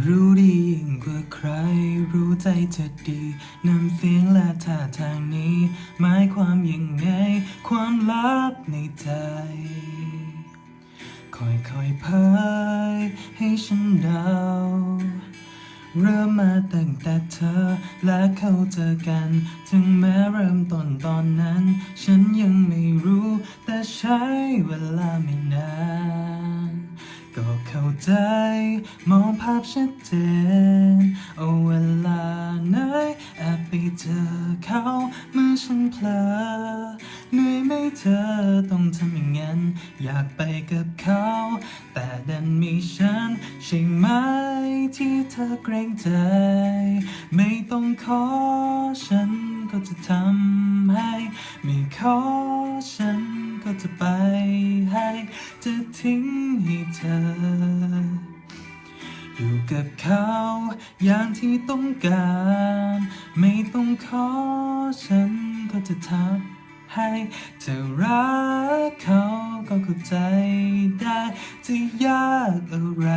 รู้ดียิ่งกว่าใคร รู้ใจเธอดีน้ำเสียงและท่าทางนี้ หมายความยังไง ความลับในใจ ค่อยๆเผยให้ฉันเดา เริ่มมาตั้งแต่เธอและเขาเจอกัน ถึงแม้เริ่มต้นตอนนั้น ฉันยังไม่รู้ แต่ใช้เวลาไม่นาน ก็เข้าใจ มองภาพชัดเจน เอาเวลาไหนแอบไปเจอเขาเมื่อฉันเพลอเหนื่อยไหมเธอต้องทำอย่างนั้น อยากไปกับเขา แต่ดันมีฉัน ใช่ไหมที่เธอเกรงใจ ไม่ต้องขอฉันก็จะทำให้ ไม่ขอฉันก็จะไป จะทิ้งให้เธอ อยู่กับเขาอย่างที่ต้องการ ไม่ต้องขอฉันก็จะทำให้เธอรักเขาก็เข้าใจได้จะยากอะไร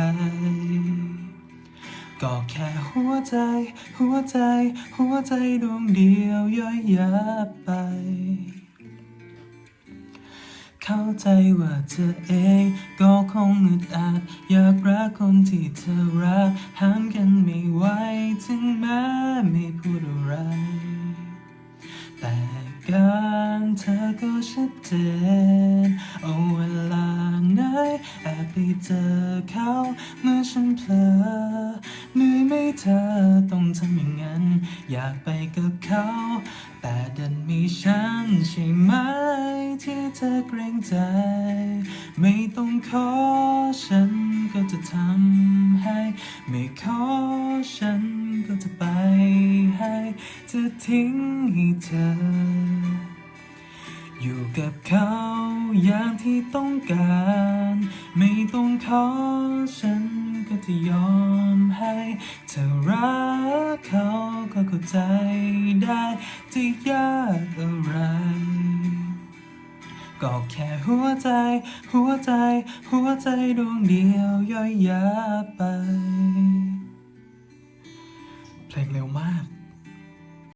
ก็แค่หัวใจ หัวใจ หัวใจดวงเดียวย่อยยับไป เข้าใจว่าเธอเองก็คงอึดอัดอยากรักคนที่เธอรักห้ามกันไม่ไหวถึงแม้ไม่พูดอะไร แต่การเธอก็ชัดเจนเอาเวลาไหนแอบไปเจอเขาเมื่อฉันเพลอเมื่อ เธอต้องทำอย่างนั้น อยากไปกับเขา แต่ดันมีฉันใช่ไหม ที่เธอเกรงใจ ไม่ต้องขอฉันก็จะทำให้ ไม่ขอฉันก็จะไปให้ จะทิ้งให้เธอ อยู่กับเขาอย่างที่ต้องการ ไม่ต้องขอฉัน ก็จะยอมให้เธอรักเขาก็เข้าใจได้จะยากอะไร ก็แค่หัวใจ หัวใจ หัวใจดวงเดียวย่อยยับไป เพลงเร็วมาก